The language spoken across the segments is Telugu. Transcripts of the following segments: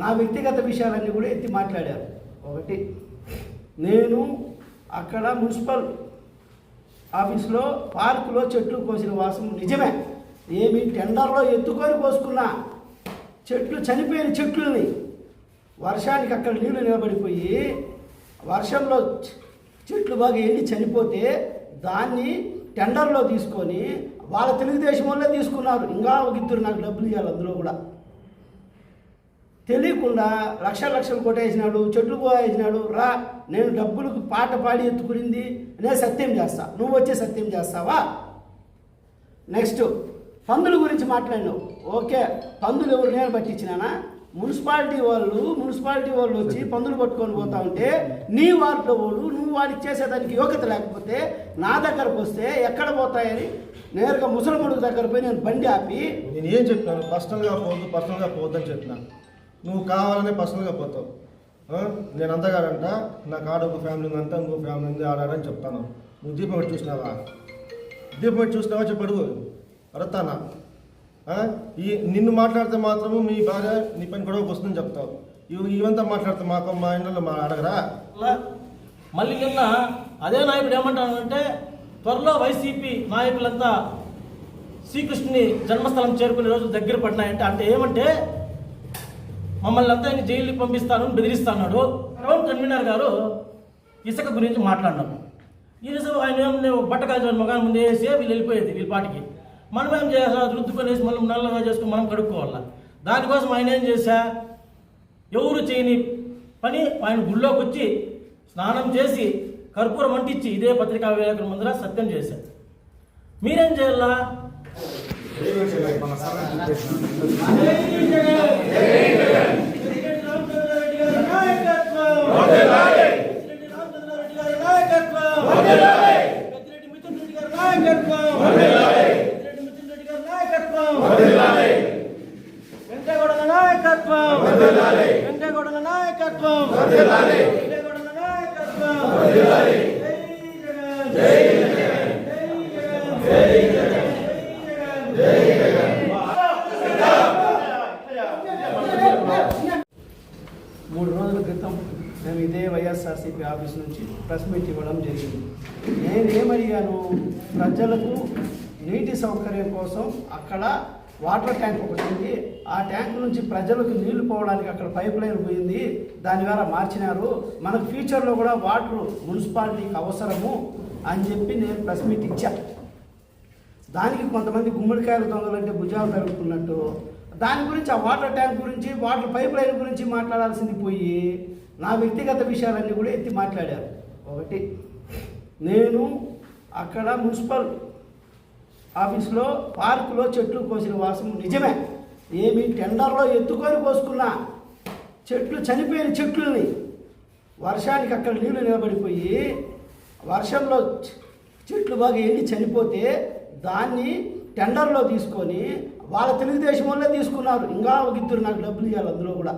నా వ్యక్తిగత విషయాలన్నీ కూడా ఎత్తి మాట్లాడారు. ఒకటి నేను అక్కడ మున్సిపల్ ఆఫీస్లో పార్కులో చెట్లు కోసిన వాసం నిజమే. ఏమి టెండర్లో ఎత్తుకొని కోసుకున్నా చెట్లు చనిపోయిన చెట్లని వర్షానికి అక్కడ నీళ్ళు నిలబడిపోయి వర్షంలో చెట్లు బాగా ఎండి చనిపోతే దాన్ని టెండర్లో తీసుకొని వాళ్ళ తెలుగుదేశం వాళ్ళే తీసుకున్నారు. ఇంకా ఒక ఇద్దరు నాకు డబ్బులు ఇవ్వాలి అందులో కూడా. తెలియకుండా లక్ష లక్షలు కొట్టేసినాడు చెట్లు పోయేసినాడు రా నేను డబ్బులకు పాట పాడి ఎత్తుకునింది నేను సత్యం చేస్తా. నువ్వు వచ్చే సత్యం చేస్తావా? నెక్స్ట్ పందుల గురించి మాట్లాడినావు. ఓకే పందులు ఎవరు నేను పట్టించినానా? మున్సిపాలిటీ వాళ్ళు మున్సిపాలిటీ వాళ్ళు వచ్చి పందులు పట్టుకొని పోతా ఉంటే నీ వార్డులో వాళ్ళు నువ్వు వాడికి చేసేదానికి యోగ్యత లేకపోతే నా దగ్గరకు వస్తే ఎక్కడ పోతాయని నేరుగా ముసలముడుగు దగ్గర పోయి నేను బండి ఆపి నేను ఏం చెప్పాను పర్సనల్గా పోదు పర్సనల్గా పోవద్దని చెప్పినా. నువ్వు కావాలనే పర్సనల్గా పోతావు. నేను అంతగాడంట నాకు ఆడ ఒక ఫ్యామిలీ ఉందంట ఇంకో ఫ్యామిలీ ఉంది ఆడాడని చెప్తాను. నువ్వు దీపం చూసినావా? దీపం చూసినావా చెప్పు అడుగు. అడుగుతానా? ఈ నిన్ను మాట్లాడితే మాత్రము మీ భార్య నీ పని గొడవకు వస్తుందని చెప్తావు. ఇవి ఇవంతా మాట్లాడితే మాకు మా ఇంట్లో మా అడగరా? అలా మళ్ళీ నిన్న అదే నాయకుడు ఏమంటానంటే త్వరలో వైసీపీ నాయకులంతా శ్రీకృష్ణుని జన్మస్థలం చేరుకునే రోజు దగ్గర పడినాయంటే. అంటే ఏమంటే మమ్మల్ని అంతా ఇంక జైలుకి పంపిస్తాను అని బెదిరిస్తున్నాడు. టౌన్ కన్వీనర్ గారు ఇసుక గురించి మాట్లాడినాము ఈ ఇసుక ఆయన ఏం నేను బట్ట కాల్చిన మగాని ముందు వేసి వీళ్ళు వెళ్ళిపోయేది వీళ్ళ పాటికి. మనం ఏం చేయాలి? అది రుద్దుకొనేసి మనం నల్లగా చేసుకుని మనం కడుక్కోవాలా? దానికోసం ఆయన ఏం చేశా? ఎవరు చేయని పని? ఆయన గుళ్ళోకి వచ్చి స్నానం చేసి కర్పూరం అంటించి ఇదే పత్రికా విలేకరుల ముందర సత్యం చేశారు మీరేం చేయాలా? నాయకత్వం వెంకటగౌడ నాయకత్వం వెంకటగౌడ నాయకత్వం జై జగన్ జై జగన్ జై జగన్ జై జగన్ మూడు రోజుల క్రితం మేము ఇదే వైఎస్ఆర్సీపీ ఆఫీస్ నుంచి ప్రెస్ మీట్ ఇవ్వడం జరిగింది నేనేమడిగాను ప్రజలకు నీటి చేయడం కోసం అక్కడ వాటర్ ట్యాంక్ ఒకటి ఉంది. ఆ ట్యాంక్ నుంచి ప్రజలకు నీళ్ళు పోవడానికి అక్కడ పైప్ లైన్ పోయింది. దాని ద్వారా మార్చినారు. మనకు ఫ్యూచర్లో కూడా వాటర్ మున్సిపాలిటీకి అవసరము అని చెప్పి నేను ప్రెస్ మీట్ ఇచ్చా. దానికి కొంతమంది గుమ్మడికాయల దొంగలంటే భుజాలు తరుపుకున్నట్టు దాని గురించి ఆ వాటర్ ట్యాంక్ గురించి వాటర్ పైప్ లైన్ గురించి మాట్లాడాల్సింది పోయి నా వ్యక్తిగత విషయాలన్నీ కూడా ఎత్తి మాట్లాడారు. ఒకటి నేను అక్కడ మున్సిపల్ ఆఫీస్లో పార్కులో చెట్లు కోసిన వాసం నిజమే. ఏమి టెండర్లో ఎత్తుకొని కోసుకున్నా చెట్లు చనిపోయిన చెట్లని వర్షానికి అక్కడ నీళ్ళు నిలబడిపోయి వర్షంలో చెట్లు బాగా ఎండి చనిపోతే దాన్ని టెండర్లో తీసుకొని వాళ్ళ తెలుగుదేశం వల్లే తీసుకున్నారు. ఇంకా ఒక ఇద్దరు నాకు డబ్బులు ఇవ్వాలి అందులో కూడా.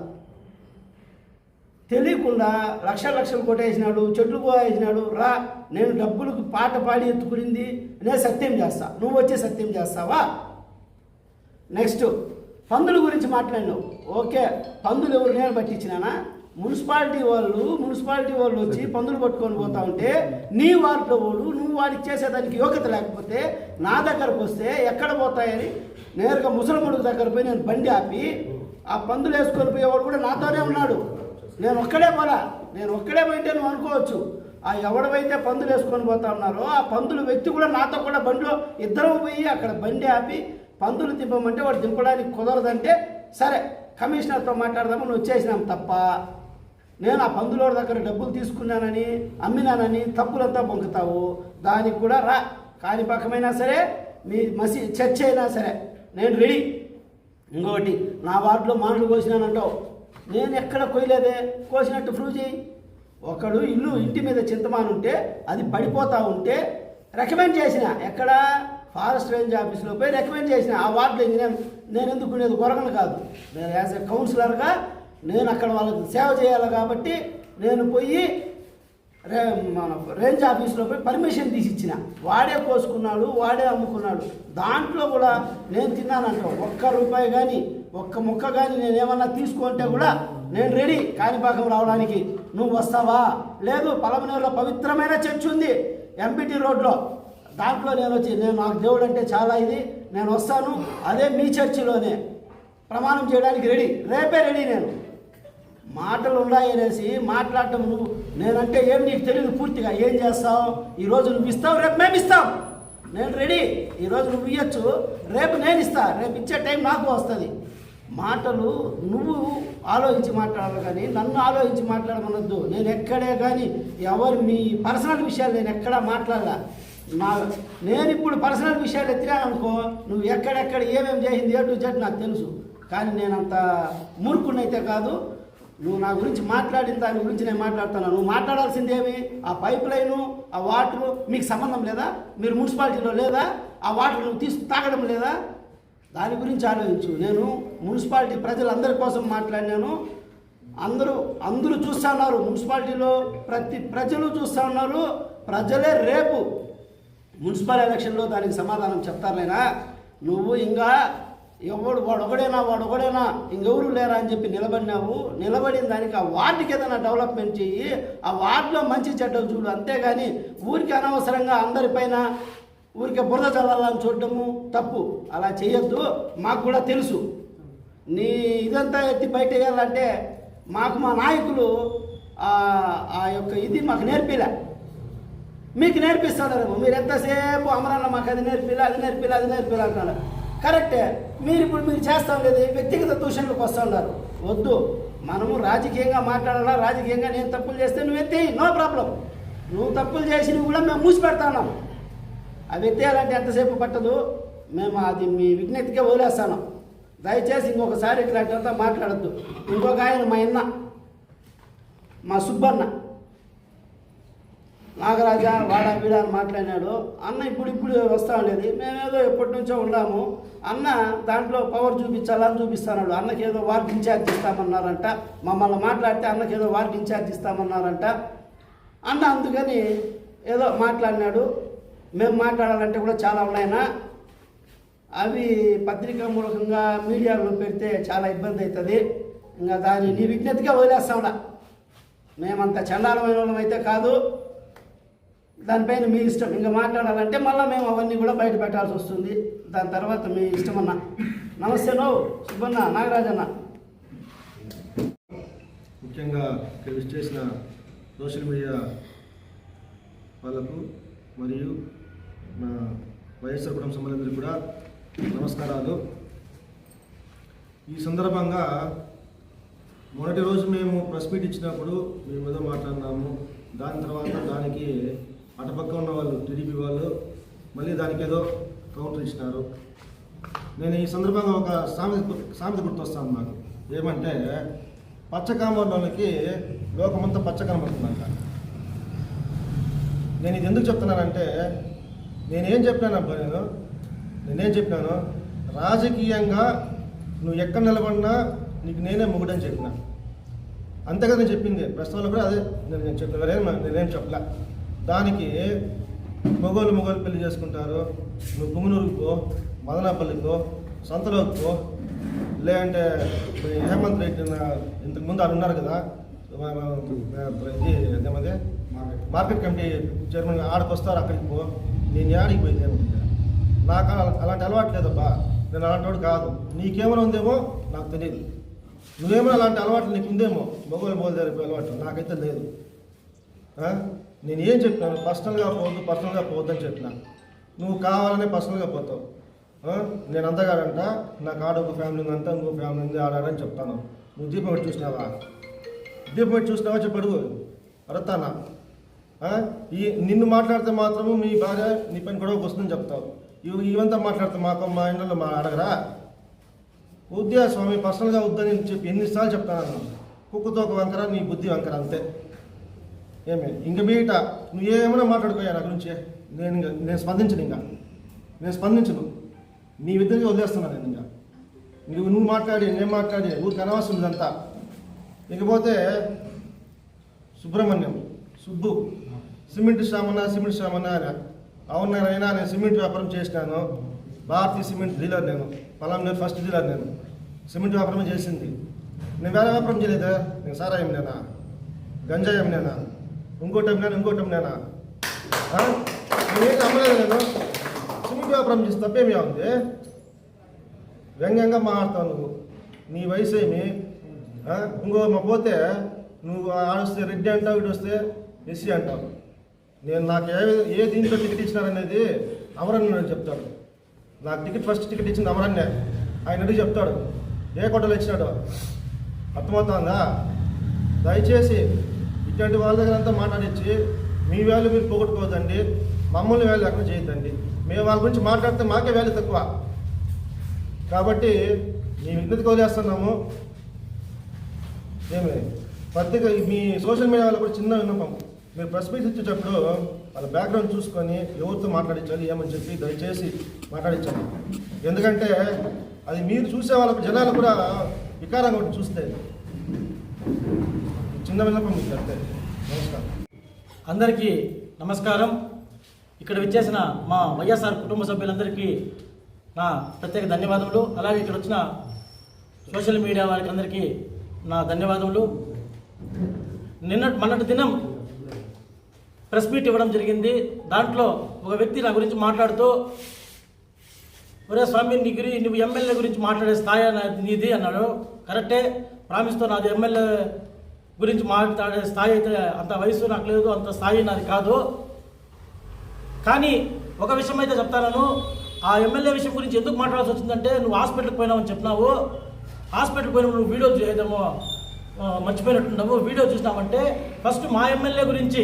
తెలియకుండా లక్ష లక్షలు కొట్టేసినాడు చెట్లు పోయేసినాడు రా నేను డబ్బులకు పాట పాడి ఎత్తుకునింది నేను సత్యం చేస్తా. నువ్వు వచ్చి సత్యం చేస్తావా? నెక్స్ట్ పందుల గురించి మాట్లాడినావు. ఓకే పందులు ఎవరు నేను పట్టించినానా? మున్సిపాలిటీ వాళ్ళు మున్సిపాలిటీ వాళ్ళు వచ్చి పందులు పట్టుకొని పోతా ఉంటే నీ వార్డులో వాళ్ళు నువ్వు వాడికి చేసేదానికి యోగ్యత లేకపోతే నా దగ్గరకు వస్తే ఎక్కడ పోతాయని నేరుగా ముసలముడుగు దగ్గర పోయి నేను బండి ఆపి ఆ పందులు వేసుకొని పోయేవాడు కూడా నాతోనే ఉన్నాడు. నేను ఒక్కడే పోలా నేను ఒక్కడే పోయింటే నువ్వు అనుకోవచ్చు. ఆ ఎవడవైతే పందులు వేసుకొని పోతా ఉన్నారో ఆ పందులు వ్యక్తి కూడా నాతో కూడా బండిలో ఇద్దరం పోయి అక్కడ బండి ఆపి పందులు దింపమంటే వాడు దింపడానికి కుదరదంటే సరే కమిషనర్తో మాట్లాడదామని వచ్చేసినాం తప్ప. నేను ఆ పందులోడి దగ్గర డబ్బులు తీసుకున్నానని అమ్మినానని తప్పులంతా పొంగుతావు దానికి కూడా రా. కాని పక్కమైనా సరే మీ మసి చర్చ అయినా సరే నేను రెడీ. ఇంకొకటి నా వార్డులో మాటలు కోసినానంటావు. నేను ఎక్కడ కొయ్యలేదే? కోసినట్టు ప్రూవ్ చేయి ఒకడు ఇల్లు ఇంటి మీద చింతమాను ఉంటే అది పడిపోతా ఉంటే రికమెండ్ చేసిన. ఎక్కడ? ఫారెస్ట్ రేంజ్ ఆఫీస్లో పోయి రికమెండ్ చేసిన. ఆ వార్డులో ఇంజనీర్ నేను ఎందుకు ఉండేది కొరగను కాదు. నేను యాజ్ ఎ కౌన్సిలర్గా నేను అక్కడ వాళ్ళకి సేవ చేయాలి కాబట్టి నేను పోయి రే మన రేంజ్ ఆఫీస్లో పోయి పర్మిషన్ తీసి ఇచ్చిన వాడే కోసుకున్నాడు వాడే అమ్ముకున్నాడు. దాంట్లో కూడా నేను తిన్నానంట ఒక్క రూపాయి కానీ ఒక్క ముక్క కానీ నేను ఏమన్నా తీసుకుంటే కూడా నేను రెడీ కాణిపాకం రావడానికి. నువ్వు వస్తావా? లేదు పలమనేరులో పవిత్రమైన చర్చ్ ఉంది. ఎంపీటీ రోడ్లో. దాంట్లో నేను వచ్చి నేను నాకు దేవుడు అంటే చాలా ఇది. నేను వస్తాను. అదే మీ చర్చిలోనే. ప్రమాణం చేయడానికి రెడీ. రేపే రెడీ నేను. మాటలు ఉన్నాయి అనేసి మాట్లాడటం నువ్వు. నేనంటే ఏం నీకు తెలియదు పూర్తిగా. ఏం చేస్తావు? ఈరోజు నువ్వు ఇస్తావు రేపు మేము ఇస్తాం. నేను రెడీ. ఈరోజు నువ్వు ఇవ్వచ్చు రేపు నేను ఇస్తా. రేపు ఇచ్చే టైం నాకు వస్తుంది. మాటలు నువ్వు ఆలోచించి మాట్లాడాలి కానీ నన్ను ఆలోచించి మాట్లాడమనొద్దు. నేను ఎక్కడే కానీ ఎవరు మీ పర్సనల్ విషయాలు నేను ఎక్కడా మాట్లాడలా? నా నేను ఇప్పుడు పర్సనల్ విషయాలు ఎత్తినాను నువ్వు ఎక్కడెక్కడ ఏమేమి చేసింది ఏ టు జెడ్ నాకు తెలుసు. కానీ నేను అంత మూర్ఖునైతే కాదు. నువ్వు నా గురించి మాట్లాడిన దాని గురించి నేను మాట్లాడుతాను నువ్వు మాట్లాడాల్సిందేమి ఆ పైప్ లైను ఆ వాటరు మీకు సంబంధం లేదా? మీరు మున్సిపాలిటీలో లేదా? ఆ వాటర్ నువ్వు తీసుకు తాగడం లేదా? దాని గురించి ఆలోచించు. నేను మున్సిపాలిటీ ప్రజలందరి కోసం మాట్లాడినాను. అందరూ అందరూ చూస్తూ ఉన్నారు. మున్సిపాలిటీలో ప్రతి ప్రజలు చూస్తూ ఉన్నారు. ప్రజలే రేపు మున్సిపల్ ఎలక్షన్లో దానికి సమాధానం చెప్తారులేనా? నువ్వు ఇంకా ఎవడు వాడు ఒకడేనా వాడు ఒకడేనా ఇంకెవరు లేరా అని చెప్పి నిలబడినావు. నిలబడిన దానికి ఆ వార్డుకి ఏదైనా డెవలప్మెంట్ చెయ్యి. ఆ వార్డులో మంచి చెడ్డ చూడు. అంతేగాని ఊరికి అనవసరంగా అందరిపైన ఊరికే బురద చల్లాలని చూడటము తప్పు. అలా చేయొద్దు. మాకు కూడా తెలుసు. నీ ఇదంతా ఎత్తి బయట వేయాలంటే మాకు మా నాయకులు ఆ- యొక్క ఇది మాకు నేర్పిలే. మీకు నేర్పిస్తారేమో. మీరు ఎంతసేపు అమరన్న మాకు అది నేర్పిలే అది నేర్పిలే అది నేర్పిలే అంటున్నారు. కరెక్టే మీరు ఇప్పుడు మీరు చేస్తాం లేదు వ్యక్తిగత దూషణలకు వస్తూ ఉన్నారు. వద్దు. మనము రాజకీయంగా మాట్లాడాలా రాజకీయంగా నేను తప్పులు చేస్తే నువ్వు ఎత్తి నో ప్రాబ్లం నువ్వు తప్పులు చేసినవి కూడా మేము మూసి పెడతాను అవి ఎత్తేయాలంటే ఎంతసేపు పట్టదు. మేము అది మీ విజ్ఞప్తికే వదిలేస్తాను. దయచేసి ఇంకొకసారి ఇట్లాంటివంతా మాట్లాడద్దు. ఇంకొక ఆయన మా అన్న మా సుబ్బన్న. నాగరాజా వాడా వీడా అని మాట్లాడినాడు. అన్న ఇప్పుడు ఇప్పుడు వస్తా ఉండేది. మేమేదో ఎప్పటి నుంచో ఉన్నాము. అన్న దాంట్లో పవర్ చూపించాలని చూపిస్తున్నాడు. అన్నకి ఏదో వార్క్ ఇన్ఛార్జ్ ఇస్తామన్నారంట. మమ్మల్ని మాట్లాడితే అన్నకి ఏదో వార్క్ ఇన్ఛార్జ్ ఇస్తామన్నారంట. అన్న అందుకని ఏదో మాట్లాడినాడు. మేము మాట్లాడాలంటే కూడా చాలా ఉన్నాయన్నా. అవి పత్రికా మూలకంగా మీడియాలో పెడితే చాలా ఇబ్బంది అవుతుంది. ఇంకా దాన్ని నీ విజ్ఞతగా వదిలేస్తాండా మేమంత చండాలమైన వాళ్ళం అయితే కాదు. దానిపైన మీ ఇష్టం. ఇంకా మాట్లాడాలంటే మళ్ళీ మేము అవన్నీ కూడా బయట పెట్టాల్సి వస్తుంది. దాని తర్వాత మీ ఇష్టం అన్న నమస్తే నో సుబ్బన్న నాగరాజన్న. ముఖ్యంగా ఇక్కడ చేసిన సోషల్ మీడియా వాళ్ళకు మరియు నా వైఎస్ఆర్ కుటుంబ సభ్యులందరికీ కూడా నమస్కారాలు. ఈ సందర్భంగా మొదటి రోజు మేము ప్రెస్ మీట్ ఇచ్చినప్పుడు మేము ఏదో మాట్లాడినాము. దాని తర్వాత దానికి అటుపక్క ఉన్న వాళ్ళు టీడీపీ వాళ్ళు మళ్ళీ దానికి ఏదో కౌంటర్ ఇచ్చినారు. నేను ఈ సందర్భంగా ఒక సామెత గు- సామెత గుర్తొస్తాను నాకు ఏమంటే పచ్చ కామర్లోకి లోకమంతా పచ్చ కనబడుతుందంట. నేను ఇది ఎందుకు చెప్తున్నానంటే నేనేం చెప్పాను అబ్బా నేను? నేనేం చెప్పాను? రాజకీయంగా నువ్వు ఎక్కడ నిలబడినా నీకు నేనే మొగుడని చెప్పిన. అంతే కదా నేను చెప్పింది ప్రస్తుతంలో కూడా అదే. నేను నేను చెప్పిన నేనేం చెప్పలే. దానికి మొగోళ్ళు మొగోళ్ళు పెళ్ళి చేసుకుంటారు. నువ్వు పుంగనూరుకు పో మదనాపల్లికి పో సంతలోకి పో. లేదంటే హేమంత్ రెడ్డి నా- ఇంతకు ముందు ఆడు ఉన్నారు కదా ఇది మార్కెట్ కమిటీ చైర్మన్ ఆడికి వస్తారు అక్కడికి పో. నేను యాడికి పోయింది ఏమంటే నాకు అలాంటి అలవాటు లేదబ్బా. నేను అలాంటి కాదు. నీకేమైనా ఉందేమో? నాకు తెలియదు నువ్వేమైనా అలాంటి అలవాట్లు నీకు ఉందేమో? మొగోలు మొగలు జరిపే అలవాటు నాకైతే లేదు. నేను ఏం చెప్పినాను? పర్సనల్గా పోవద్దు పర్సనల్గా పోవద్దని చెప్పినా. నువ్వు కావాలనే పర్సనల్గా పోతావు. నేను అంతగాడంట నాకు ఆడ ఒక ఫ్యామిలీ ఉందంతా ఇంకో ఫ్యామిలీ ఉంది ఆడాడని చెప్తాను. నువ్వు దీపం పెట్టి చూసినావా? దీపం పెట్టి చూసినావా? చెప్పడుగు అడుగుతానా ఈ నిన్ను మాట్లాడితే మాత్రము మీ భార్య నీ పని గొడవకు వస్తుందని చెప్తావు. ఇవి ఇవంతా మాట్లాడితే మాకు మా ఇంట్లో మా అడగరా? ఉద్యా స్వామి పర్సనల్గా వద్దని చెప్పి ఎన్నిసార్లు చెప్తాను కుక్కతో ఒక వంకర నీ బుద్ధి వంకర అంతే. ఏమే? ఇంక మీట నువ్వు ఏమైనా మాట్లాడుకోయా నా గురించి? నేను నేను స్పందించను ఇంకా. నేను స్పందించను. నీ ఇద్దరికి వదిలేస్తున్నాను నేను ఇంకా. నువ్వు నువ్వు మాట్లాడి నేను మాట్లాడి ఊరికి అనవసరం ఇదంతా. ఇకపోతే సుబ్రహ్మణ్యం సుబ్బు. సిమెంట్ శ్రామన్న సిమెంట్ శ్రామన్న ఆయన అవునారైనా నేను సిమెంట్ వ్యాపారం చేసినాను. భారతీయ సిమెంట్ డీలర్ నేను. పలాం నేను ఫస్ట్ డీలర్ నేను. సిమెంట్ వ్యాపారం చేసింది. నేను వేరే వ్యాపారం చేయలేదా? నేను సారా ఏమినేనా గంజా ఏమినేనా ఇంకోటి ఏమినేనా ఇంకోటి ఏమినేనా నేనేం అమ్మలేదు నేను. సిమెంట్ వ్యాపారం చేసి తప్పేమి ఉంది? వ్యంగ్యంగా మాట్లాడతావు నువ్వు. నీ వయసు ఏమి? ఇంకో మా పోతే నువ్వు ఆడొస్తే రెడ్డి అంటావు ఇటు వస్తే ఎస్సీ అంటావు. నేను నాకు ఏ ఏ దీంట్లో టికెట్ ఇచ్చినారనేది అమరన్ నాకు చెప్తాడు. నాకు టికెట్ ఫస్ట్ టికెట్ ఇచ్చింది అమరన్నే. ఆయన అడిగి చెప్తాడు. ఏ కొట్టలు ఇచ్చినాడు? అర్థమవుతుందా? దయచేసి ఇట్లాంటి వాళ్ళ దగ్గర అంతా మాట్లాడించి మీ వేలు మీరు పోగొట్టుకోవద్దండి. మమ్మల్ని వేలు ఎక్కడ చేయొద్దండి. మేము వాళ్ళ గురించి మాట్లాడితే మాకే వ్యాల్యూ తక్కువ. కాబట్టి మీ విజ్ఞతకి కోలేస్తున్నాము ఏమి? పత్రిక మీ సోషల్ మీడియా వాళ్ళు కూడా చిన్న విన్నపం. మీరు ప్రెస్ మీట్ ఇచ్చేటప్పుడు వాళ్ళ బ్యాక్గ్రౌండ్ చూసుకొని ఎవరితో మాట్లాడించాలి ఏమని చెప్పి దయచేసి మాట్లాడించాలి ఎందుకంటే అది మీరు చూసే వాళ్ళకు జనాలు కూడా వికారంగా ఉంటుంది చూస్తే చిన్న విన్నపం మీకు అంతే. నమస్కారం. అందరికీ నమస్కారం. ఇక్కడ విచ్చేసిన మా వైఎస్ఆర్ కుటుంబ సభ్యులందరికీ నా ప్రత్యేక ధన్యవాదములు. అలాగే ఇక్కడ వచ్చిన సోషల్ మీడియా వారికి అందరికీ నా ధన్యవాదములు. నిన్న మొన్నటి దినం ప్రెస్ మీట్ ఇవ్వడం జరిగింది. దాంట్లో ఒక వ్యక్తి నా గురించి మాట్లాడుతూ ఒరే స్వామి నీ గురి నువ్వు ఎమ్మెల్యే గురించి మాట్లాడే స్థాయి నీది అన్నాడు. కరెక్టే. ప్రామిస్తో నాది ఎమ్మెల్యే గురించి మాట్లాడే స్థాయి అయితే అంత వయసు నాకు లేదు అంత స్థాయి నాది కాదు. కానీ ఒక విషయం అయితే చెప్తాను ఆ ఎమ్మెల్యే విషయం గురించి ఎందుకు మాట్లాడాల్సి వచ్చిందంటే నువ్వు హాస్పిటల్కి పోయినావని చెప్పినావు. హాస్పిటల్కి పోయినప్పుడు నువ్వు వీడియో చేయడమో మర్చిపోయినట్టున్నావు వీడియో చూసినామంటే ఫస్ట్ మా ఎమ్మెల్యే గురించి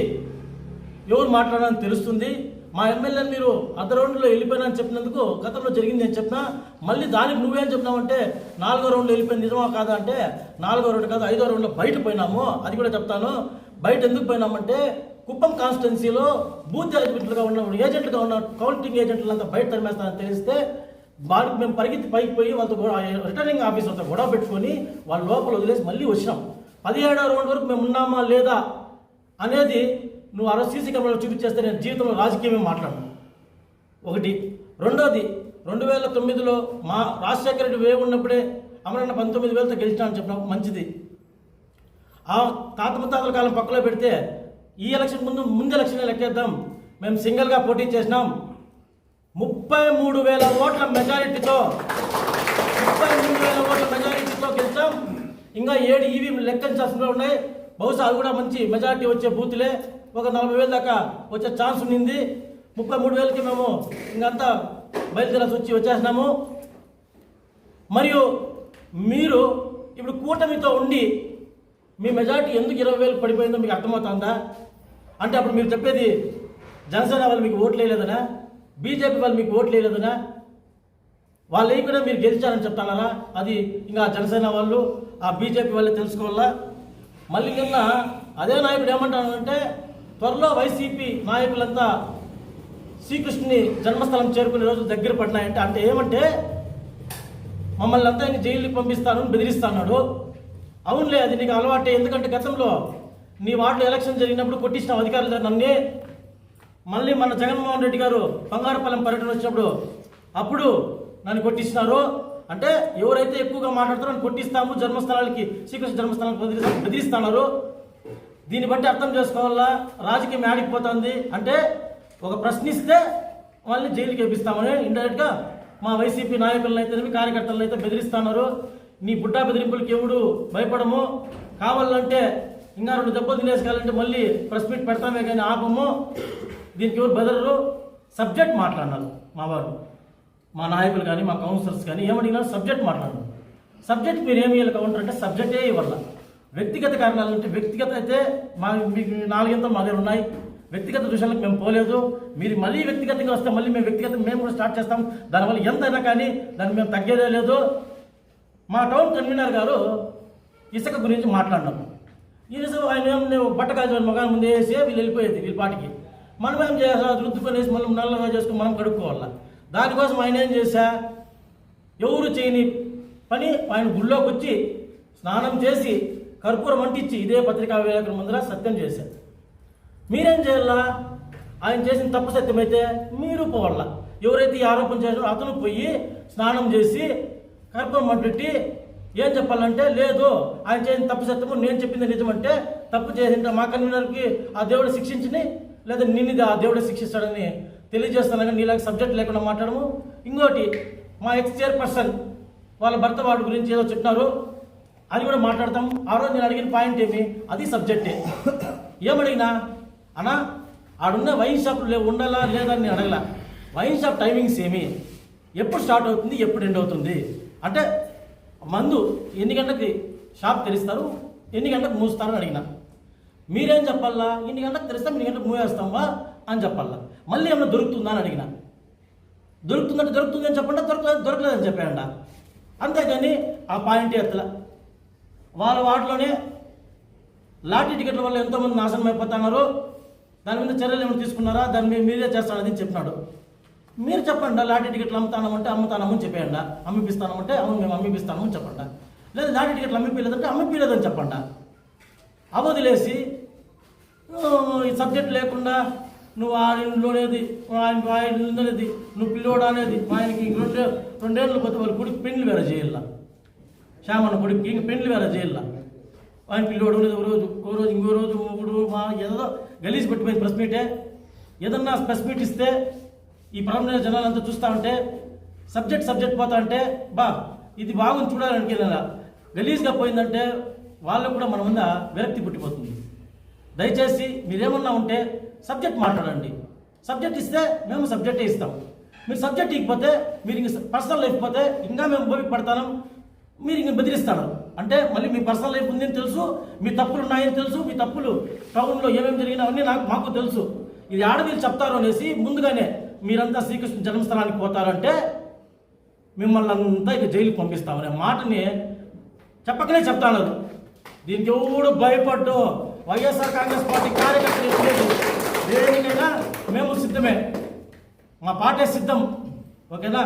ఎవరు మాట్లాడాలని తెలుస్తుంది? మా ఎమ్మెల్యేని మీరు అర్ధ రౌండ్లో వెళ్ళిపోయినా చెప్పినందుకు గతంలో జరిగింది అని చెప్పినా మళ్ళీ దానికి నువ్వేం చెప్పినావంటే నాలుగో రౌండ్లో వెళ్ళిపోయింది నిజమా కాదా అంటే నాలుగో రౌండ్ కాదు ఐదో రౌండ్లో బయట పోయినాము. అది కూడా చెప్తాను. బయట ఎందుకు పోయినామంటే కుప్పం కాన్స్టిట్యున్సీలో బూత్ ఏజెంట్లుగా ఉన్న ఏజెంట్లుగా ఉన్న కౌంటింగ్ ఏజెంట్లంతా బయట తరిమేస్తానని తెలిస్తే వాళ్ళకి మేము పరిగెత్తి పైకి పోయి వాళ్ళతో రిటర్నింగ్ ఆఫీసర్తో గొడవ పెట్టుకొని వాళ్ళ లోపల వదిలేసి మళ్ళీ వచ్చినాం. పదిహేడో రౌండ్ వరకు మేము ఉన్నామా లేదా అనేది నువ్వు ఆ రోజు సీసీ కెమెరాలో చూపించేస్తే నేను జీవితంలో రాజకీయమే మాట్లాడను. ఒకటి. రెండోది రెండు వేల తొమ్మిదిలో మా రాజశేఖర రెడ్డి వేవ్ ఉన్నప్పుడే అమరన్న పంతొమ్మిది వేలతో గెలిచినా అని చెప్పిన మంచిది. ఆ తాత ముత్తాతల కాలం పక్కలో పెడితే ఈ ఎలక్షన్ ముందు ముందు ఎలక్షన్ లెక్కేద్దాం. మేము సింగిల్గా పోటీ చేసినాం. ముప్పై మూడు వేల ఓట్ల మెజారిటీతో ముప్పై మూడు వేల ఓట్ల మెజారిటీతో గెలిచాం. ఇంకా ఏడు ఈవీఎం లెక్కించాల్సిన ఉన్నాయి. బహుశా అది కూడా మంచి మెజారిటీ వచ్చే బూతులే. ఒక నలభై వేలు దాకా వచ్చే ఛాన్స్ ఉండింది. ముప్పై మూడు వేలకి మేము ఇంకంతా బయలుదేరాల్సి వచ్చి వచ్చేసినాము. మరియు మీరు ఇప్పుడు కూటమితో ఉండి మీ మెజార్టీ ఎందుకు ఇరవై వేలు పడిపోయిందో మీకు అర్థమవుతుందా? అంటే అప్పుడు మీరు చెప్పేది జనసేన వాళ్ళు మీకు ఓట్లు వేయలేదనా? బీజేపీ వాళ్ళు మీకు ఓట్లు వేయలేదనా? వాళ్ళు కూడా మీరు గెలిచారని చెప్తానారా అది ఇంకా జనసేన వాళ్ళు ఆ బీజేపీ వాళ్ళే తెలుసుకోవాలా? మళ్ళీ నిన్న అదే నాయకుడు ఏమంటానంటే త్వరలో వైసీపీ నాయకులంతా శ్రీకృష్ణుని జన్మస్థలం చేరుకునే రోజు దగ్గర పడినాయంటే. అంటే ఏమంటే మమ్మల్ని అంతా ఇంక జైలుకి పంపిస్తాను అని బెదిరిస్తున్నాడు. అవునులే అది నీకు అలవాటే. ఎందుకంటే గతంలో నీ వార్డులో ఎలక్షన్ జరిగినప్పుడు కొట్టించిన అధికారులు నన్నే. మళ్ళీ మన జగన్మోహన్ రెడ్డి గారు బంగారపాలెం పర్యటన వచ్చినప్పుడు అప్పుడు నన్ను కొట్టిస్తున్నారు అంటే ఎవరైతే ఎక్కువగా మాట్లాడతారో నన్ను కొట్టిస్తాము జన్మస్థలాలకి శ్రీకృష్ణ జన్మస్థలానికి బెదిరి- బెదిరిస్తున్నారు. దీన్ని బట్టి అర్థం చేసుకోవాలా? రాజకీయం ఆడిపోతుంది అంటే ఒక ప్రశ్నిస్తే వాళ్ళని జైలుకి వేపిస్తామని ఇండైరెక్ట్గా మా వైసీపీ నాయకులను అయితే కార్యకర్తలను అయితే బెదిరిస్తున్నారు. నీ బుడ్డా బెదిరింపులకి ఎవడు భయపడము? కావాలంటే ఇంకా రెండు దెబ్బలు తినేసుకోవాలంటే మళ్ళీ ప్రెస్ మీట్ పెడతామే కానీ ఆపము. దీనికి ఎవరు బెదరరు? సబ్జెక్ట్ మాట్లాడినారు మా వారు. మా నాయకులు కానీ మా కౌన్సిలర్స్ కానీ ఏమడిగినారు సబ్జెక్ట్ మాట్లాడినారు సబ్జెక్ట్ మీరు ఏమి ఇవ్వాలి కౌంటర్ అంటే సబ్జెక్టే ఇవ్వాల. వ్యక్తిగత కారణాలు అంటే వ్యక్తిగత అయితే మా మీకు నాలుగింతలు మా దగ్గర ఉన్నాయి. వ్యక్తిగత విషయాలకు మేము పోలేదు. మీరు మళ్ళీ వ్యక్తిగతంగా వస్తే మళ్ళీ మేము వ్యక్తిగతంగా మేము కూడా స్టార్ట్ చేస్తాం. దానివల్ల ఎంతైనా కానీ దాన్ని మేము తగ్గేదే లేదు. మా టౌన్ కన్వీనర్ గారు ఇసుక గురించి మాట్లాడినాము ఈ ఇసుక ఆయన ఏం నేను బట్ట కాల్చిన మగాని ముందు వేసి వీళ్ళు వెళ్ళిపోయేది వీళ్ళ పాటికి. మనం ఏం చేయాలి? రుద్దుకొనేసి మనం నల్లగా చేసుకుని మనం కడుక్కోవాలా? దానికోసం ఆయన ఏం చేశా? ఎవరు చేయని పని ఆయన గుళ్ళోకి వచ్చి స్నానం చేసి కర్పూరం అంటించి ఇదే పత్రికా విలేకరుల ముందర సత్యం చేశారు. మీరేం చేయాలా? ఆయన చేసిన తప్పు సత్యమైతే మీరు పోవాల. ఎవరైతే ఈ ఆరోపణ చేశారో అతను పోయి స్నానం చేసి కర్పూరం పెట్టి ఏం చెప్పాలంటే లేదు ఆయన చేసిన తప్పు సత్యము నేను చెప్పింది నిజమంటే తప్పు చేసిన మా కన్వీనర్కి ఆ దేవుడు శిక్షించని లేదా నిన్ను ఆ దేవుడే శిక్షిస్తాడని తెలియజేస్తాను కానీ నీలాగా సబ్జెక్ట్ లేకుండా మాట్లాడము? ఇంకోటి మా ఎక్స్ చైర్పర్సన్ వాళ్ళ భర్త వాడి గురించి ఏదో చెప్పినారు. అది కూడా మాట్లాడతాం ఆ రోజు నేను అడిగిన పాయింట్ ఏమి? అది సబ్జెక్టే ఏమడిగినా అన్నా ఆడున్న వైన్ షాప్ లే ఉండాలా లేదా అని నేను అడగలా. వైన్ షాప్ టైమింగ్స్ ఏమి? ఎప్పుడు స్టార్ట్ అవుతుంది ఎప్పుడు ఎండ్ అవుతుంది? అంటే మందు ఎన్ని గంటలకి షాప్ తెరుస్తారు? ఎన్ని గంటలకు మూస్తారని అడిగిన. మీరేం చెప్పాలా? ఇన్ని గంటలకు తెరిస్తాం ఇన్ని గంటలకు మూవేస్తామా అని చెప్పాలా. మళ్ళీ ఏమైనా దొరుకుతుందా అని అడిగిన. దొరుకుతుందంటే దొరుకుతుంది అని చెప్పండి దొరకలేదు దొరకలేదని చెప్పాడ అంతేగాని ఆ పాయింట్ ఎత్తల. వాళ్ళ వాటిలోనే లాటరీ టికెట్ల వల్ల ఎంతోమంది నాశనం అయిపోతున్నారు. దాని మీద చర్యలు ఏమైనా తీసుకున్నారా? దాని మీద మీరే చేస్తానని చెప్పినాడు. మీరు చెప్పండి లాటరీ టికెట్లు అమ్ముతానమంటే అమ్ముతానమని చెప్పేయండి. అమ్మిపిస్తానమంటే అవును మేము అమ్మిపిస్తానమని చెప్పండి. లేదా లాటరీ టికెట్లు అమ్మిపోలేదంటే అమ్మిపోలేదని చెప్పండి. అవదిలేసి ఈ సబ్జెక్ట్ లేకుండా నువ్వు ఆ ఆయనలోనేది ఆయన ఆయన అనేది నువ్వు పిల్లోడు అనేది ఆయనకి రెండు రెండేళ్ళు పోతే వాళ్ళు గుడికి పెండ్లు వేరే చేయాల? శ్యామన్న కొడుకు ఇంక పెండ్లు వేరే జైల్లో. ఆయన పిల్లోడు అనేది ఒక రోజు ఓ రోజు ఇంకో రోజు మూడు మా ఏదో గలీజ్ పెట్టిపోయింది ప్రెస్ మీటే ఏదన్నా ప్రెస్ మీట్ ఇస్తే ఈ ప్రాంతంలో జనాలంతా చూస్తూ ఉంటే సబ్జెక్ట్ సబ్జెక్ట్ పోతా అంటే బా ఇది బాగుంది చూడాలని గలీజ్గా పోయిందంటే వాళ్ళకు కూడా మన ముంద విరక్తి పుట్టిపోతుంది. దయచేసి మీరేమన్నా ఉంటే సబ్జెక్ట్ మాట్లాడండి. సబ్జెక్ట్ ఇస్తే మేము సబ్జెక్టే ఇస్తాం. మీరు సబ్జెక్ట్ ఇకపోతే మీరు ఇంక పర్సనల్ లేకపోతే ఇంకా మేము భోగి పడతాం. మీరు ఇంక బెదిరిస్తాను. అంటే మళ్ళీ మీ పర్సనల్ లైఫ్ ఉందని తెలుసు మీ తప్పులు ఉన్నాయని తెలుసు మీ తప్పులు టౌన్లో ఏమేమి జరిగినవన్నీ నాకు మాకు తెలుసు. ఇది ఆడవీళ్ళు చెప్తారు అనేసి ముందుగానే మీరంతా శ్రీకృష్ణ జన్మస్థలానికి పోతారంటే మిమ్మల్ని అంతా ఇక జైలుకి పంపిస్తామనే మాటని చెప్పకనే చెప్తాను. దీనికి ఎవడు భయపడ్డు వైఎస్ఆర్ కాంగ్రెస్ పార్టీ కార్యకర్తలు ఎప్పుడు దేనికైనా మేము సిద్ధమే. మా పార్టీ సిద్ధం. ఓకేనా?